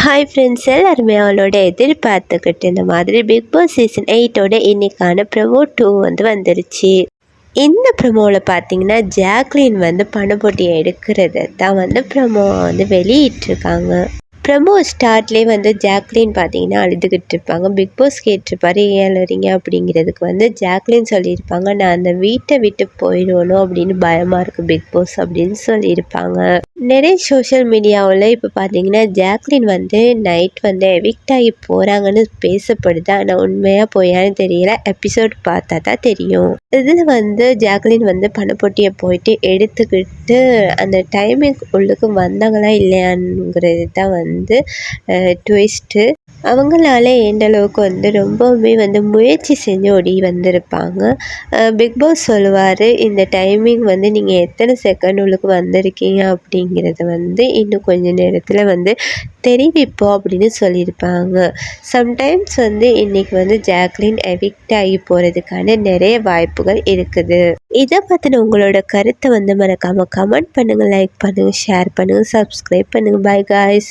Hi friends எல்லாருமே அவளோட எதிர்பார்த்துக்கிட்டு இந்த மாதிரி பிக் பாஸ் சீசன் எயிட்டோட இன்னைக்கான ப்ரமோ டூ வந்து வந்துருச்சு. இந்த ப்ரமோவில் பார்த்தீங்கன்னா ஜாக்லின் வந்து பணப்போட்டி எடுக்கிறத தான் வந்து ப்ரமோ வந்து வெளியிட்டிருக்காங்க. ப்ரமோ ஸ்டார்ட்லேயே வந்து ஜாக்லின் பார்த்தீங்கன்னா அழுதுகிட்டு இருப்பாங்க. பிக் பாஸ் கேட்டிருப்பாரு ஏன் அழுறீங்க? அப்படிங்கிறதுக்கு வந்து ஜாக்லின் சொல்லியிருப்பாங்க. நான் அந்த வீட்டை விட்டு போயிடணும் அப்படின்னு பயமாக இருக்குது பிக் பாஸ் அப்படின்னு சொல்லியிருப்பாங்க. நிறைய சோஷியல் மீடியாவில் இப்போ பார்த்தீங்கன்னா ஜாக்லின் வந்து நைட் வந்து எவிக்ட் ஆகி போகிறாங்கன்னு பேசப்படுது. ஆனால் உண்மையாக போயான்னு தெரியல. எபிசோட் பார்த்தா தான் தெரியும். இதில் வந்து ஜாக்லின் வந்து பணப்பொட்டியை போயிட்டு எடுத்துக்கிட்டு அந்த டைமிங் உள்ளுக்கு வந்தாங்களா இல்லையாங்கிறது தான் வந்து ட்விஸ்ட்டு அவங்களால எந்த அளவுக்கு வந்து ரொம்பவுமே வந்து முயற்சி செஞ்சு ஓடி வந்திருப்பாங்க. பிக் பாஸ் சொல்லுவார் இந்த டைமிங் வந்து நீங்கள் எத்தனை செகண்ட் உள்ளுக்கு வந்திருக்கீங்க? அப்படிங்கிறத வந்து இன்னும் கொஞ்ச நேரத்தில் வந்து தெரிவிப்போம் அப்படின்னு சொல்லியிருப்பாங்க. சம்டைம்ஸ் வந்து இன்றைக்கி வந்து ஜாக்லின் எவிக்ட் ஆகி போகிறதுக்கான நிறைய வாய்ப்புகள் இருக்குது. இதை பற்றின உங்களோட கருத்தை வந்து மறக்காமல் கமெண்ட் பண்ணுங்கள் லைக் பண்ணுங்கள் ஷேர் பண்ணுங்கள் சப்ஸ்கிரைப் பண்ணுங்கள் பை காய்ஸ்